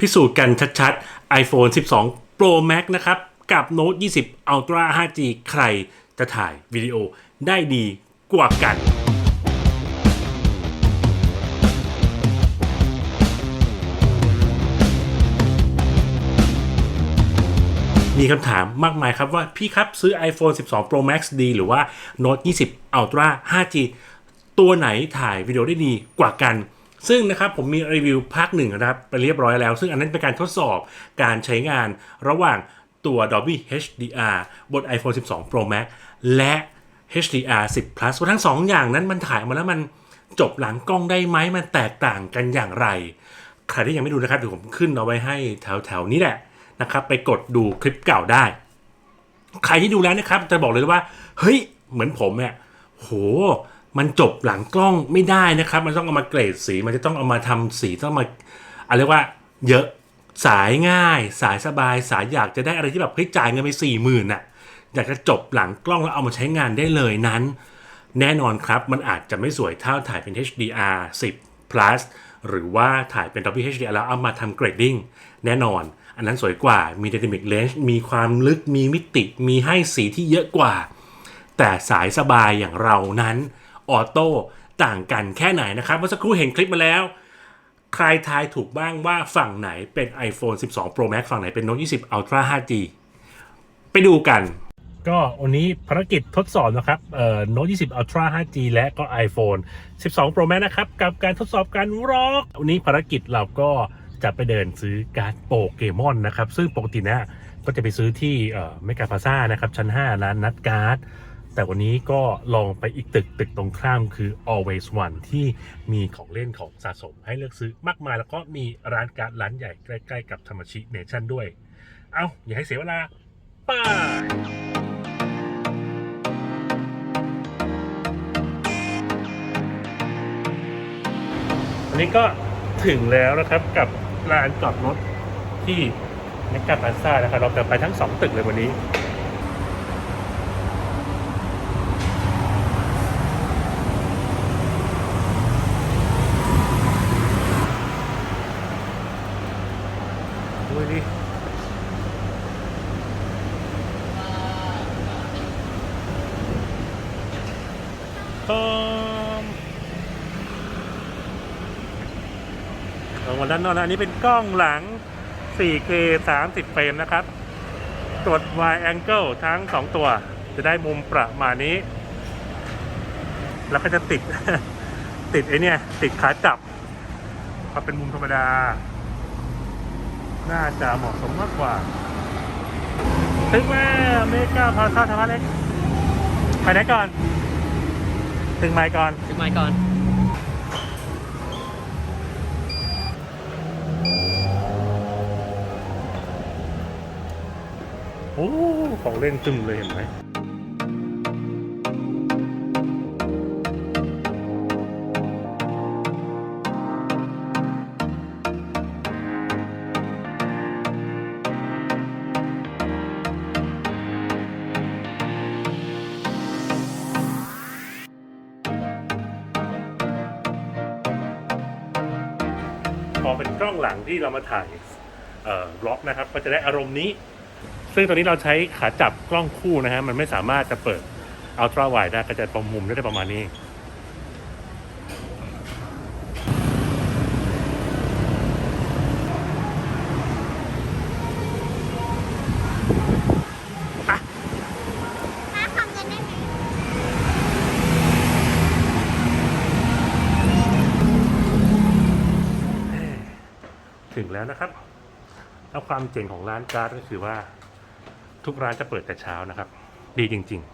พิสูจน์กันชัดๆ iPhone 12 Pro Max นะครับ กับ Note 20 Ultra 5G ใครจะถ่ายวิดีโอได้ดีกว่ากัน มีคำถามมากมายครับว่าพี่ครับซื้อ iPhone 12 Pro Max ดี หรือว่า Note 20 Ultra 5G ตัวไหนถ่ายวิดีโอได้ดีกว่ากัน ซึ่งนะครับผมมีรีวิวภาคหนึ่งนะครับไปเรียบร้อยแล้ว ซึ่งอันนั้นเป็นการทดสอบการใช้งานระหว่างตัว Dolby HDR บน iPhone 12 Pro Max และ HDR 10 Plus ว่าทั้งสองอย่างนั้นมันถ่ายมาแล้วมันจบหลังกล้องได้ไหมมันแตกต่างกันอย่างไร ใครที่ยังไม่ดูนะครับเดี๋ยวผมขึ้นเอาไว้ให้แถวๆนี้แหละนะครับไปกดดูคลิปเก่าได้ ใครที่ดูแล้วนะครับจะบอกเลยว่า เฮ้ย เหมือนผมเนี่ยโห มันจบหลังกล้องไม่ได้นะครับ มันต้องเอามาเกรดสี มันจะต้องเอามาทำสีต้องมาอะไรเรียกว่าเยอะสายง่าย สายสบายสายอยากจะได้อะไรที่แบบเฮ้ยจ่ายเงินไปสี่หมื่นน่ะอยากจะจบหลังกล้องแล้วเอามาใช้งานได้เลยนั้น แน่นอนครับมันอาจจะไม่สวยเท่าถ่ายเป็น HDR 10 plus หรือว่าถ่ายเป็น Dolby HDR แล้วเอามาทำเกรดดิ้งแน่นอน อันนั้นสวยกว่ามี Dynamic Range มีความลึกมีมิติ มีให้สีที่เยอะกว่า แต่สายสบายอย่างเรานั้น ออโต้ต่างกันแค่ไหนนะครับ เมื่อสักครู่เห็นคลิปมาแล้ว ใครทายถูกบ้างว่าฝั่งไหนเป็น iPhone 12 Pro Max ฝั่งไหนเป็น Note 20 Ultra 5G ไปดูกัน ก็วันนี้ภารกิจทดสอบนะครับเอ่อ Note 20 Ultra 5G และก็ iPhone 12 Pro Max นะครับ กับการทดสอบการร็อกวันนี้ภารกิจเราก็จะไปเดินซื้อการ์ดโปเกมอนนะครับ ซึ่งปกตินะก็จะไปซื้อที่เอ่อเมกาพาซ่านะครับ ชั้น 5 ร้านนัดการ์ด แต่วันนี้ก็ลองไปอีกตึกตึกตรงข้ามคือ Always One ที่มีของเล่นของสะสมให้เลือกซื้อมากมาย แล้วก็มีร้านการ์ดร้านใหญ่ใกล้ ๆ กับธรรมชิเนชั่นด้วย เอาอย่าให้เสียเวลาไป้าอันนี้ก็ถึงแล้วนะครับกับลานจอดรถที่เมกาพาซ่านะครับ เราจะไปทั้งสองตึกเลยวันนี้ ดูดิพร้อมลงมา ด้านนอกนะอันนี้เป็นกล้องหลัง 4K 30 เฟรมนะครับตรวจ wide angle ทั้ง 2 ตัว จะได้มุมประมาณนี้ แล้วก็จะติด ติดไอเนี่ย ติดขาจับพอเป็นมุมธรรมดา น่าจะเหมาะสมมากกว่าถึงแม่เมกาพาซาธรรมะเล็กไปไหนก่อน ถึงไมค์ก่อน ถึงไมค์ก่อน อ้ของเล่นตึมเลยเห็นไหมพอเป็นกล้องหลังที่เรามาถ่ายบล็อกนะครับ ก็จะได้อารมณ์นี้ ซึ่งตอนนี้เราใช้ขาจับกล้องคู่นะฮะมันไม่สามารถจะเปิดอัลตร้าไวได้ก็จะประมุมได้ประมาณนี้ป้าทำเงินได้ไหมถึงแล้วนะครับ แล้วความเจ๋งของร้านการ์ดก็คือว่า ทุกร้านจะเปิดแต่เช้านะครับ ดีจริงๆ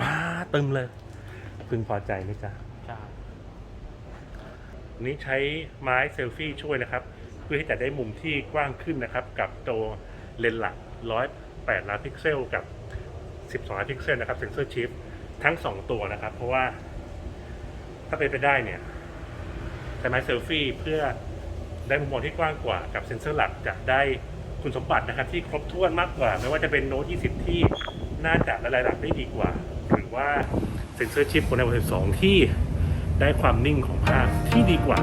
ว้าตึมเลยพึงพอใจไหมจ๊ะอันนี้ใช้ไม้เซลฟี่ช่วยนะครับ เพื่อที่จะได้มุมที่กว้างขึ้นนะครับ กับตัวเลนส์หลัก 108 ล้านพิกเซล กับ 12 ล้านพิกเซลนะครับเซนเซอร์ชิปทั้ง 2 ตัวนะครับ เพราะว่าถ้าเป็นไปได้เนี่ยใช้ไม้เซลฟี่เพื่อ ได้มุมมองที่กว้างกว่ากับเซนเซอร์หลักจะได้คุณสมบัตินะครับที่ครบถ้วนมากกว่า ไม่ว่าจะเป็นโน้ต 20 ที่น่าจะละลายหลักได้ดีกว่า หรือว่าเซนเซอร์ชิปบน iPhone 12 ที่ได้ความนิ่งของภาพที่ดีกว่า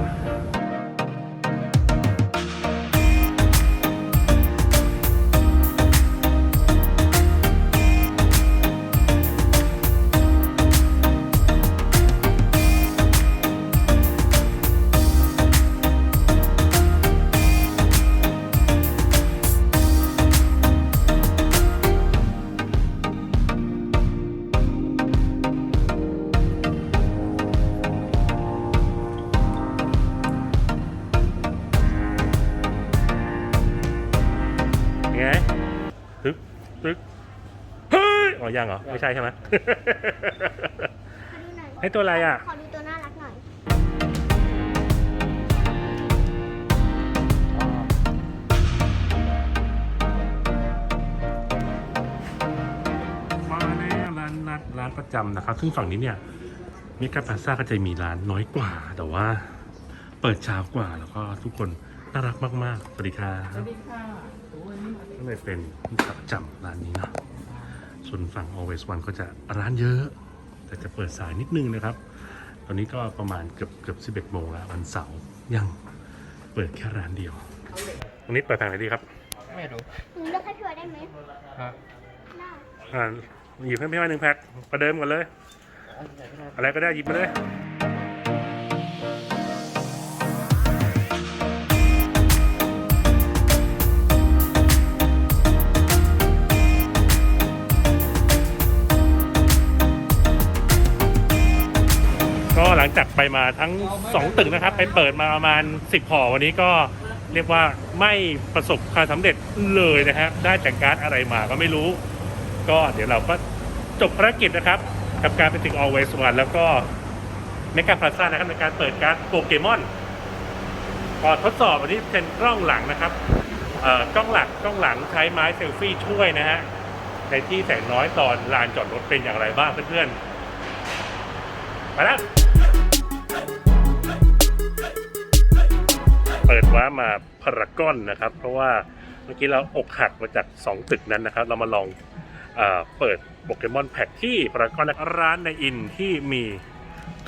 ตึ๊กเฮ้ยอ๋อยังเหรอ ไม่ใช่ใช่ไหมขอดูหน่อยให้ตัวอะไรอะ ขอดูตัวน่ารักหน่อย มาแล้วร้านนัดร้านประจำนะครับ ซึ่งฝั่งนี้เนี่ยมิกาพาซ่าก็จะมีร้านน้อยกว่า แต่ว่า เปิดเช้ากว่าแล้วก็ทุกคน น่ารักมากๆสวัสดีครับสวัสดีค่ะโอ้ยนี่ก็เลยเป็นมิกาประจำร้านนี้เนาะส่วนฝั่ง Always One ก็จะร้านเยอะ แต่จะเปิดสายนิดนึงนะครับ ตอนนี้ก็ประมาณเกือบเกือบ11โมงแล้ววันเสาร์ยังเปิดแค่ร้านเดียววันนี้เปิดทางไหนดีครับไม่รู้หนูเลือกให้พี่วาได้ไหมฮะได้อ่าหยิบให้พี่มาหนึ่งแพ็คประเดิมก่อนเลย อะไรก็ได้หยิบมาเลย หลังจากไปมาทั้ง 2 ตึกนะครับ ไปเปิดมาประมาณ 10ห่อวันนี้ก็เรียกว่าไม่ประสบความสำเร็จเลยนะครับ ได้จากการดอะไรมาก็ไม่รู้ ก็เดี๋ยวเราก็จบภารกิจนะครับ กับการไปถึง Always One แล้วก็เมกาพลาซ่านะครับในการเปิดการ์ดโปเกมอนก่อนทดสอบวันนี้เป็นกล้องหลังนะครับเอ่อกล้องหลักกล้องหลังใช้ไม้เซลฟี่ช่วยนะฮะในที่แสงน้อยตอนลานจอดรถเป็นอย่างไรบ้างเพื่อนๆ ไปแล้ว ปิดว้ามาพารากอนนะครับ เพราะว่าเมื่อกี้เราอกหักมาจาก 2 ตึกนั้นนะครับ เรามาลองเออเปิดโปเกมอนแพ็กที่พารากอนร้านในอินที่มี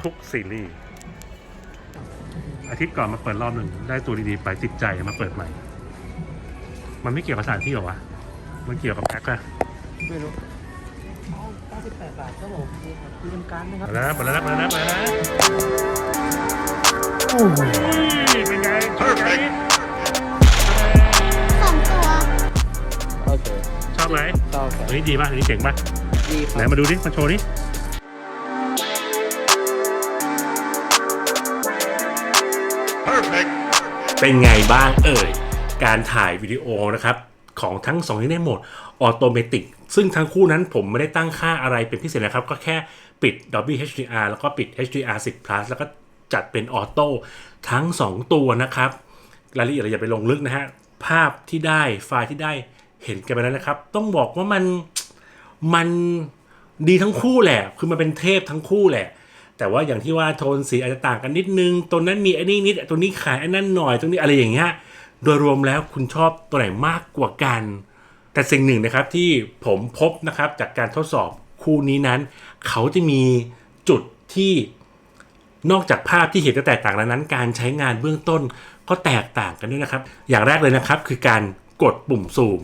ทุกซีรีส์อาทิตย์ก่อนมาเปิดรอบหนึ่งได้ตัวดีๆไปติดใจมาเปิดใหม่ มันไม่เกี่ยวกับสถานที่หรอวะ มันเกี่ยวกับแพ็กอะไม่รู้อ๋อ98บาทครับผมนี่ครับคือเป็นการดนะครับมาแล้วมาแล้วมาแล้วมาแล้ว เป็นไงเป็นไงสองตัวโอเคชอบไหมชอบครับอันนี้ดีป่ะอันนี้เจ๋งป่ะดีคไหนรับมาดูดิมาโชว์ดิเป็นไงบ้างเอ่ย การถ่ายวิดีโอนะครับ ของทั้ง2ที่ในโหมดออโตเมติกซึ่งทั้งคู่นั้นผมไม่ได้ตั้งค่าอะไรเป็นพิเศษนะครับ ก็แค่ปิด Dolby HDR แล้วก็ปิด HDR 10 plus แล้วก็ จัดเป็นออโต้ทั้ง 2 ตัวนะครับ รายละเอียดเราอย่าไปลงลึกนะฮะ ภาพที่ได้ไฟล์ที่ได้เห็นกันไปแล้วนะครับ ต้องบอกว่ามันมันดีทั้งคู่แหละ คือมันเป็นเทพทั้งคู่แหละ แต่ว่าอย่างที่ว่าโทนสีอาจจะต่างกันนิดนึง ตัวนั้นมีไอ้นี่นิด ตัวนี้ขายไอ้นั่นหน่อยตรงนี้อะไรอย่างเงี้ย โดยรวมแล้วคุณชอบตัวไหนมากกว่ากัน แต่สิ่งหนึ่งนะครับที่ผมพบนะครับจากการทดสอบคู่นี้นั้น เขาจะมีจุดที่ นอกจากภาพที่เห็นจะแตกต่างแล้วนั้น การใช้งานเบื้องต้นก็แตกต่างกันด้วยนะครับ อย่างแรกเลยนะครับคือการกดปุ่มซูม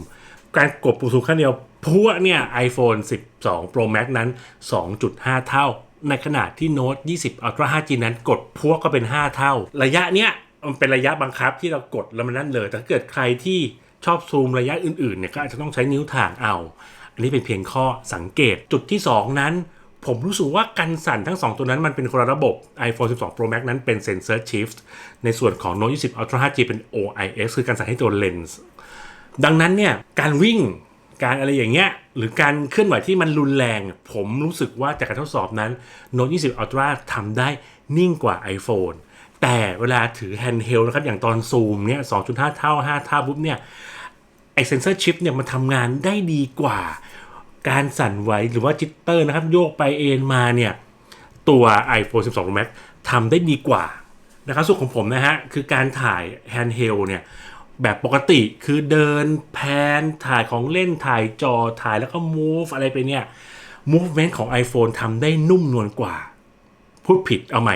การกดปุ่มซูมครั้งเดียวพวเนี่ย iPhone 12 Pro Max นั้น 2.5 เท่า ในขณะที่ Note 20 Ultra 5G นั้นกดพวกก็เป็น 5 เท่า ระยะเนี้ยมันเป็นระยะบังคับที่เรากดแล้วมันนั่นเลย แต่ถ้าเกิดใครที่ชอบซูมระยะอื่นๆเนี่ยก็อาจจะต้องใช้นิ้วถ่างเอา อันนี้เป็นเพียงข้อสังเกตจุดที่ 2 นั้น ผมรู้สึกว่ากันสั่นทั้ง 2 ตัวนั้นมันเป็นคนละระบบ iPhone 12 Pro Max นั้นเป็น Sensor Shift ในส่วนของ Note 20 Ultra 5G เป็น OIS คือการสั่นให้ตัวเลนส์ดังนั้นเนี่ยการวิ่งการอะไรอย่างเงี้ยหรือการเคลื่อนไหวที่มันรุนแรง ผมรู้สึกว่าจากการทดสอบนั้น Note 20 Ultra ทำได้นิ่งกว่า iPhone แต่เวลาถือ handheld นะครับ อย่างตอนซูมเนี่ย 2.5 เท่า 5 เท่าปุ๊บเนี่ย ไอเซนเซอร์ชิปเนี่ย มันทำงานได้ดีกว่า การสั่นไหวหรือว่าจิตเตอร์นะครับ โยกไปเอ็นมาเนี่ย ตัว iPhone 12 Pro Max ทำได้ดีกว่านะครับส่วนของผมนะฮะ คือการถ่าย handheld เนี่ยแบบปกติคือเดินแพนถ่ายของเล่นถ่ายจอถ่ายแล้วก็ move อะไรไปเนี่ย movement ของ iPhone ทำได้นุ่มนวลกว่า พูดผิดเอาใหม่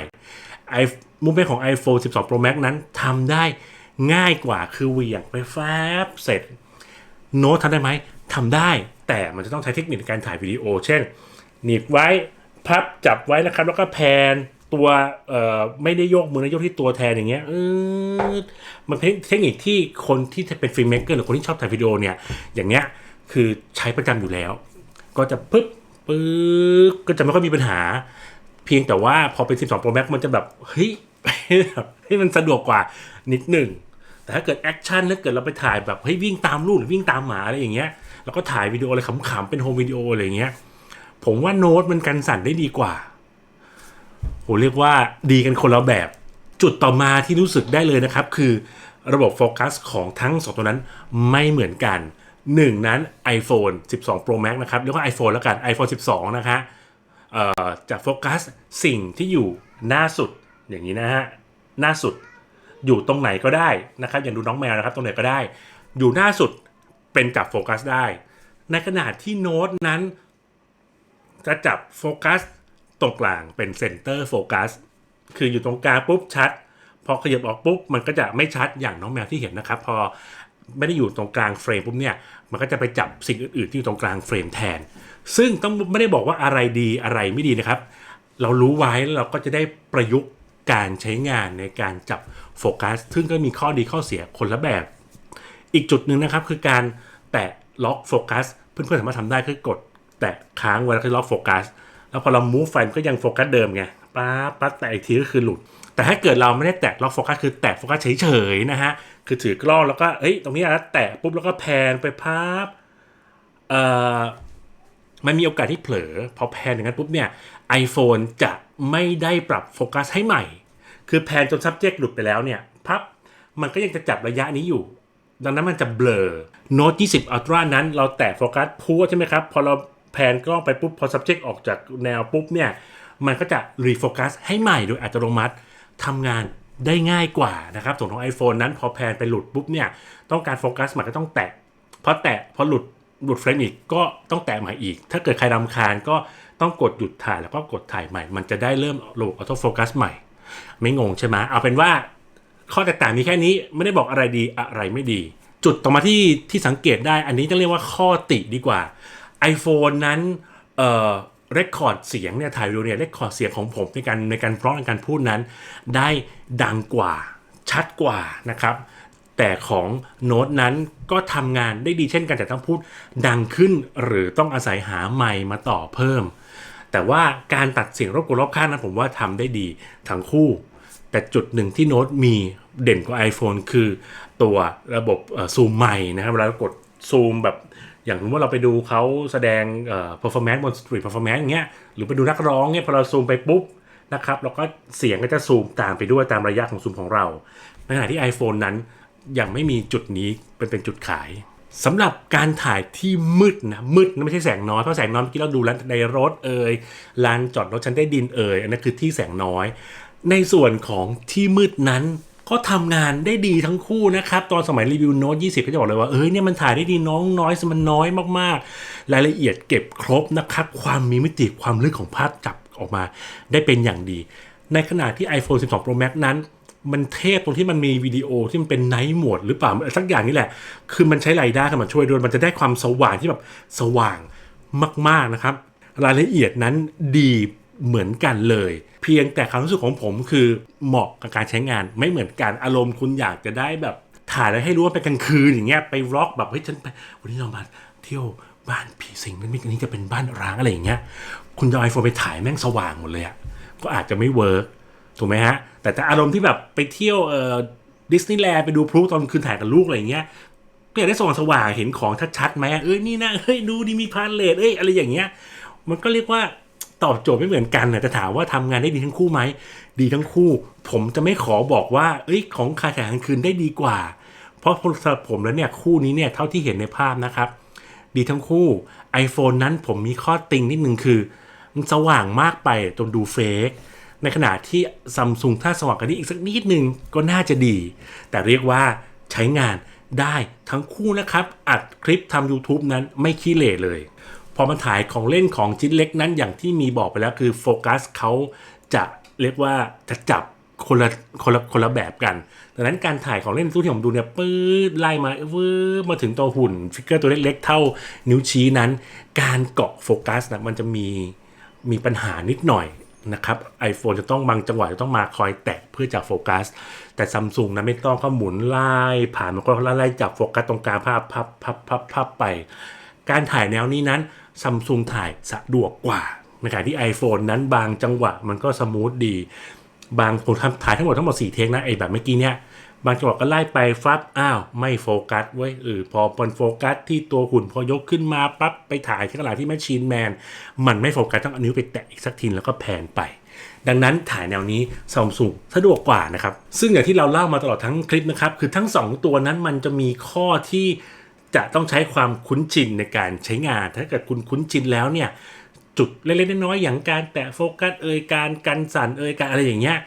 ไอมูฟเมนต์ของ iPhone 12 Pro Max นั้นทำได้ง่ายกว่าคือเหวี่ยงไปแฟบเสร็จ โน้ตทำได้ไหมทำได้แต่มันจะต้องใช้เทคนิคในการถ่ายวิดีโอ เช่น หนีบไว้พับจับไว้นะครับ แล้วก็แพนตัวเอ่อไม่ได้โยกมือนะโยกที่ตัวแทนอย่างเงี้ยเออมันเป็นเทคนิคที่คนที่เป็นฟิล์มเมกเกอร์หรือคนที่ชอบถ่ายวิดีโอเนี่ยอย่างเงี้ยคือใช้ประจำอยู่แล้ว ก็จะปึ๊บปึ๊บก็จะไม่ค่อยมีปัญหา เพียงแต่ว่าพอเป็น 12 Pro Max มันจะแบบเฮ้ยแบบเฮ้มันสะดวกกว่านิดหนึ่งแต่ถ้าเกิดแอคชั่นถ้าเกิดเราไปถ่ายแบบเฮ้ยวิ่งตามลูกหรือวิ่งตามหมาอะไรอย่างเงี้ย แล้วก็ถ่ายวิดีโออะไรขำๆเป็นโฮมวิดีโออะไรอย่างเงี้ย ผมว่าโน้ตมันกันสั่นได้ดีกว่าโหเรียกว่าดีกันคนละแบบ จุดต่อมาที่รู้สึกได้เลยนะครับ คือระบบโฟกัสของทั้งสองตัวนั้นไม่เหมือนกันหนึ่งนั้น iPhone 12 Pro Max นะครับเรียกว่า iPhone แล้วกัน iPhone 12 นะคะจะโฟกัสสิ่งที่อยู่หน้าสุดอย่างนี้นะฮะหน้าสุดอยู่ตรงไหนก็ได้นะครับอย่างดูน้องแมวนะครับตรงไหนก็ได้ อยู่หน้าสุด เป็นจับโฟกัสได้ ในขณะที่โน้ตนั้น จะจับโฟกัสตรงกลางเป็นเซนเตอร์โฟกัสคืออยู่ตรงกลางปุ๊บชัด พอขยับออกปุ๊บมันก็จะไม่ชัดอย่างน้องแมวที่เห็นนะครับ พอไม่ได้อยู่ตรงกลางเฟรมปุ๊บเนี่ยมันก็จะไปจับสิ่งอื่นๆที่อยู่ตรงกลางเฟรมแทน ซึ่งต้องไม่ได้บอกว่าอะไรดีอะไรไม่ดีนะครับ เรารู้ไว้แล้วเราก็จะได้ประยุกต์การใช้งานในการจับโฟกัส ซึ่งก็มีข้อดีข้อเสียคนละแบบ อีกจุดหนึ่งนะครับ คือการแตะล็อกโฟกัสเพื่อนๆสามารถทำได้คือกด แตะค้างไว้แล้วก็ล็อกโฟกัสแล้วพอเรา move ไฟมันก็ยังโฟกัสเดิมไงป๊าบปั๊บแต่อีกทีก็คือหลุด แต่ถ้าเกิดเราไม่ได้แตะล็อกโฟกัสคือแตะโฟกัสเฉยๆนะฮะคือถือกล้องแล้วก็เอ้ยตรงนี้นะแตะปุ๊บแล้วก็แพนไปภาพเอ่อมันมีโอกาสที่เผลอ พอแพนอย่างนั้นปุ๊บเนี่ย iPhone จะไม่ได้ปรับโฟกัสให้ใหม่ คือแพนจน subject หลุดไปแล้วเนี่ยพับมันก็ยังจะจับระยะนี้อยู่ ดังนั้นมันจะเบลอ Note 20 Ultra นั้นเราแตะโฟกัสพูดใช่ไหมครับ พอเราแพนกล้องไปปุ๊บ พอ subject ออกจากแนวปุ๊บเนี่ย มันก็จะรีโฟกัสให้ใหม่โดยอัตโนมัติทำงานได้ง่ายกว่านะครับส่วนของ iPhone นั้นพอแพนไปหลุดปุ๊บเนี่ย ต้องการโฟกัสมันก็ต้องแตะพอแตะพอหลุดหลุดเฟรมอีกก็ต้องแตะใหม่อีก ถ้าเกิดใครรำคาญก็ต้องกดหยุดถ่ายแล้วก็กดถ่ายใหม่ มันจะได้เริ่มโหลดออโต้โฟกัสใหม่ ไม่งงใช่ไหมเอาเป็นว่า ข้อแตกต่างมีแค่นี้ไม่ได้บอกอะไรดีอะไรไม่ดี จุดต่อมาที่ที่สังเกตได้ อันนี้จะเรียกว่าข้อติดีกว่า iPhone นั้นเอ่อเรคคอร์ดเสียงเนี่ยถ่ายวิดีโอเนี่ยเรคคอร์ดเสียงของผมในการในการเพราะในการพูดนั้น ได้ดังกว่าชัดกว่านะครับแต่ของโน้ตนั้นก็ทำงานได้ดีเช่นกันแต่ต้องพูดดังขึ้น หรือต้องอาศัยหาไมค์มาต่อเพิ่ม แต่ว่าการตัดเสียงรบกวนรอบข้างนั้นผมว่าทำได้ดีทั้งคู่ แต่จุดหนึ่งที่โน้ตมี เด่นกว่า iPhone คือตัวระบบซูมใหม่นะครับเวลากดซูมแบบอย่างสมมติว่าเราไปดูเขาแสดงเอ่อ performance บน street performance อย่างเงี้ยหรือไปดูนักร้องเนี่ยพอเราซูมไปปุ๊บนะครับเราก็เสียงก็จะซูมตามไปด้วยตามระยะของซูมของเราในขณะที่ iPhone นั้นยังไม่มีจุดนี้เป็นเป็นจุดขายสำหรับการถ่ายที่มืดนะมืดนะไม่ใช่แสงน้อยเพราะแสงน้อยเมื่อกี้เราดูแล้วในรถเอ่ยลานจอดรถชั้นใต้ดินเอ่ยอันนั้นคือที่แสงน้อย ในส่วนของที่มืดนั้น ก็ทำงานได้ดีทั้งคู่นะครับ ตอนสมัยรีวิวโน้ต20ก็จะบอกเลยว่า เอ้ยเนี่ยมันถ่ายได้ดีน้องน้อยมันน้อยมากๆ รายละเอียดเก็บครบนะครับ ความมีมิติความลึกของภาพจับออกมาได้เป็นอย่างดี ในขณะที่ iPhone 12 Pro Max นั้น มันเทพตรงที่มันมีวิดีโอที่มันเป็นไนท์โหมดหรือเปล่าสักอย่างนี่แหละ คือมันใช้ไรด้าเข้ามาช่วยด้วยมันจะได้ความสว่างที่แบบสว่างมาก ๆนะครับ รายละเอียดนั้นดี เหมือนกันเลย เพียงแต่ความรู้สึกของผมคือเหมาะกับการใช้งานไม่เหมือนกันอารมณ์คุณอยากจะได้แบบถ่ายแล้วให้รู้ว่าไปกลางคืนอย่างเงี้ยไปร็อกแบบเฮ้ยฉันไปวันนี้เรามาเที่ยวบ้านผีสิงนั่นนี่จะเป็นบ้านร้างอะไรอย่างเงี้ยคุณจะไอโฟนไปถ่ายแม่งสว่างหมดเลยอะก็อาจจะไม่เวิร์กถูกไหมฮะ แต่แต่อารมณ์ที่แบบไปเที่ยวเอ่อดิสนีย์แลนด์ไปดูพลุตอนคืนถ่ายกับลูกอะไรอย่างเงี้ยก็อยากได้สว่างสว่างเห็นของชัดๆไหมเอ้ยนี่นะเฮ้ยดูดีมีพาเลทเอ้ยอะไรอย่างเงี้ย มันก็เรียกว่า ตอบโจทย์ไม่เหมือนกันนะแต่ถามว่าทำงานได้ดีทั้งคู่ไหมดีทั้งคู่ ผมจะไม่ขอบอกว่า เอ้ยของคาถ่ากลางคืนได้ดีกว่า เพราะสำหรับผมแล้วเนี่ยคู่นี้เนี่ยเท่าที่เห็นในภาพนะครับ ดีทั้งคู่ iPhone นั้นผมมีข้อติงนิดนึงคือ มันสว่างมากไปจนดูเฟกในขณะที่ซัมซุงถ้าสว่างกว่านี้อีกสักนิดนึงก็น่าจะดี แต่เรียกว่าใช้งานได้ทั้งคู่นะครับ อัดคลิปทำ YouTube นั้นไม่ขี้เหร่เลย พอมันถ่ายของเล่นของชิ้นเล็กนั้นอย่างที่มีบอกไปแล้วคือโฟกัสเขาจะเรียกว่าจะจับคนละคนละคนละแบบกัน ดังนั้นการถ่ายของเล่นตู้ที่ผมดูเนี่ยปื๊ดไล่มาวืบมาถึงตัวหุ่นฟิกเกอร์ตัวเล็กๆเท่านิ้วชี้นั้น การเกาะโฟกัสนะมันจะมีมีปัญหานิดหน่อยนะครับ iPhone จะต้องบางจังหวะจะต้องมาคอยแตะเพื่อจับโฟกัส แต่ซัมซุงนะไม่ต้องก็หมุนไล่ผ่านมันก็ไล่จับโฟกัสตรงกลางภาพพับพับพับพับไป การถ่ายแนวนี้นั้น ซัมซุงถ่ายสะดวกกว่าในขณะที่ iPhone นั้นบางจังหวะมันก็สมูทดี บางผมทำถ่ายทั้งหมดทั้งหมด4เทคนะไอแบบเมื่อกี้เนี่ยบางจังหวะก็ไล่ไปฟับอ้าว ไม่โฟกัสเว้เออพอมันโฟกัสที่ตัวหุ่นพอยกขึ้นมาปั๊บไปถ่ายที่ขณะที่แมชชีนแมน มันไม่โฟกัสต้องเอานิ้วไปแตะอีกสักทีแล้วก็แผนไป ดังนั้นถ่ายแนวนี้ซัมซุงสะดวกกว่านะครับ ซึ่งอย่างที่เราเล่ามาตลอดทั้งคลิปนะครับ คือทั้ง 2 ตัวนั้นมันจะมีข้อที่ จะต้องใช้ความคุ้นชินในการใช้งาน ถ้าเกิดคุณคุ้นชินแล้วเนี่ยจุดเล็กๆน้อยๆอย่างการแตะโฟกัสเอ่ยการกันสั่นเอ่ยการอะไรอย่างเงี้ย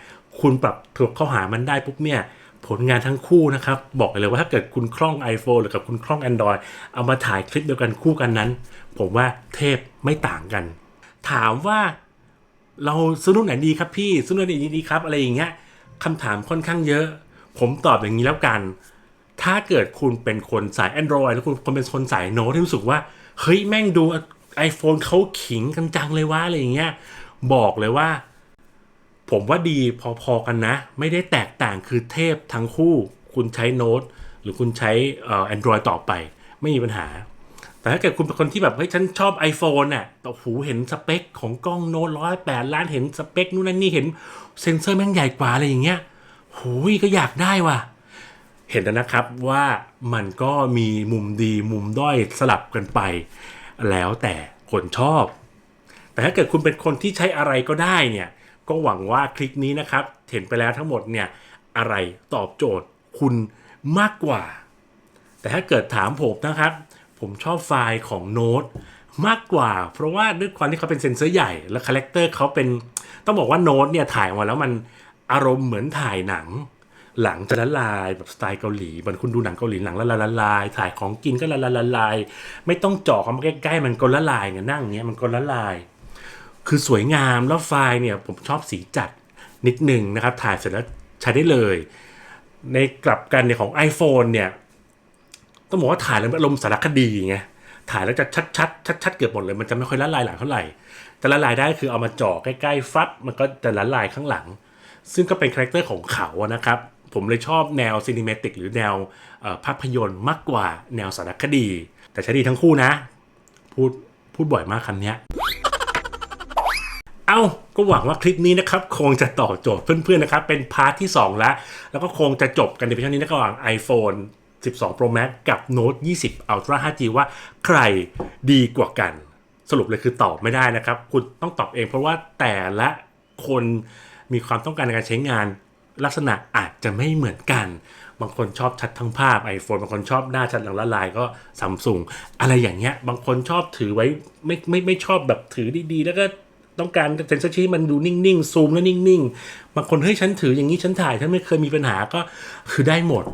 คุณปรับถูกเข้าหามันได้ปุ๊บเนี่ยผลงานทั้งคู่นะครับ บอกเลยว่าถ้าเกิดคุณคล่อง iPhone หรือกับคุณคล่อง Android เอามาถ่ายคลิปเดียวกันคู่กันนั้น ผมว่าเทพไม่ต่างกัน ถามว่าเราซื้อรุ่นไหนดีครับพี่ซื้อรุ่นไหนดีครับอะไรอย่างเงี้ยคำถามค่อนข้างเยอะ ผมตอบอย่างนี้แล้วกัน ถ้าเกิดคุณเป็นคนสาย Android แล้วคุณคนเป็นคนสายโน้ตที่รู้สึกว่า เฮ้ย แม่งดู iPhone เขาขิงกันจังเลยว่าอะไรอย่างเงี้ยบอกเลยว่า ผมว่าดีพอๆกันนะ ไม่ได้แตกต่างคือเทพทั้งคู่ คุณใช้โน้ตหรือคุณใช้เอ่อ Android ต่อไป ไม่มีปัญหา แต่ถ้าเกิดคุณเป็นคนที่แบบเฮ้ยฉันชอบ iPhone น่ะแต่หูเห็นสเปคของกล้องโน้ตร้อยแปดล้านเห็นสเปคนู่นนั่นนี่เห็นเซ็นเซอร์แม่งใหญ่กว่าอะไรอย่างเงี้ยหูยก็อยากได้ว่ะ เห็นแล้วนะครับว่ามันก็มีมุมดีมุมด้อยสลับกันไป แล้วแต่คนชอบ แต่ถ้าเกิดคุณเป็นคนที่ใช้อะไรก็ได้เนี่ยก็หวังว่าคลิปนี้นะครับ เห็นไปแล้วทั้งหมดเนี่ยอะไรตอบโจทย์คุณมากกว่า แต่ถ้าเกิดถามผมนะครับ ผมชอบไฟล์ของโน้ตมากกว่า เพราะว่าด้วยความที่เขาเป็นเซนเซอร์ใหญ่และคาแรคเตอร์เขาเป็น ต้องบอกว่าโน้ตเนี่ยถ่ายมาแล้วมันอารมณ์เหมือนถ่ายหนัง หลังจะละลายแบบสไตล์เกาหลีเหมือนคุณดูหนังเกาหลีหลังละลายละลายถ่ายของกินก็ละลายละลายไม่ต้องเจาะเข้ามาใกล้ๆมันก็ละลายไงนั่งเงี้ยมันก็ละลาย คือสวยงามแล้วไฟล์เนี่ยผมชอบสีจัดนิดหนึ่งนะครับ ถ่ายเสร็จแล้วใช้ได้เลย ในกลับกันเนี่ยของ iPhone เนี่ยต้องบอกว่าถ่ายแล้วอารมณ์สารคดีไงถ่ายแล้วจะชัดชัดชัดชัดๆเกือบหมดเลย มันจะไม่ค่อยละลายหลังเท่าไหร่ แต่ละลายได้คือเอามาจ่อใกล้ๆฟัด มันก็จะละลายข้างหลัง ซึ่งก็เป็นคาแรคเตอร์ของเขานะครับ ผมเลยชอบแนวซีนิเมติกหรือแนวภาพยนตร์มากกว่าแนวสารคดี แต่ใช้ดีทั้งคู่นะ พูดพูดบ่อยมากคำนี้เอ้าก็หวังว่าคลิปนี้นะครับ คงจะตอบโจทย์เพื่อนๆนะครับ เป็นพาร์ทที่ 2 แล้ว แล้วก็คงจะจบกันในเพียงเท่านี้นะระหว่าง iPhone 12 Pro Max กับ Note 20 Ultra 5G ว่าใครดีกว่ากัน สรุปเลยคือตอบไม่ได้นะครับ คุณต้องตอบเองเพราะว่าแต่ละคนมีความต้องการในการใช้งาน ลักษณะอาจจะไม่เหมือนกัน บางคนชอบชัดทั้งภาพ iPhone บางคนชอบหน้าชัดหลังละลายก็ซัมซุงอะไรอย่างเงี้ย บางคนชอบถือไว้ไม่ไม่ไม่ชอบแบบถือดีๆ แล้วก็ต้องการเซนเซอร์ชีมันดูนิ่งๆ ซูมแล้วนิ่งๆ บางคนเฮ้ยฉันถืออย่างนี้ฉันถ่ายฉันไม่เคยมีปัญหาก็คือได้หมด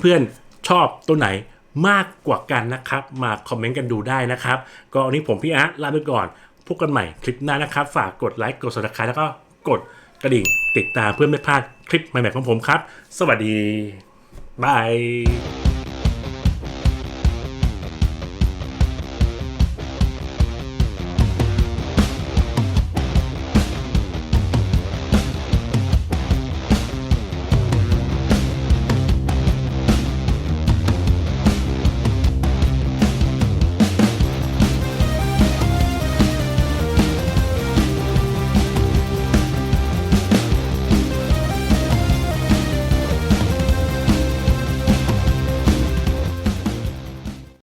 เพื่อนๆชอบตัวไหนมากกว่ากันนะครับ มาคอมเมนต์กันดูได้นะครับ ก็วันนี้ผมพี่อาร์ตลาไปก่อนพบกันใหม่คลิปหน้านะครับ ฝากกดไลค์กด subscribe แล้วก็กด กระดิ่งติดตามเพื่อไม่พลาดคลิปใหม่ๆของผมครับ สวัสดีบาย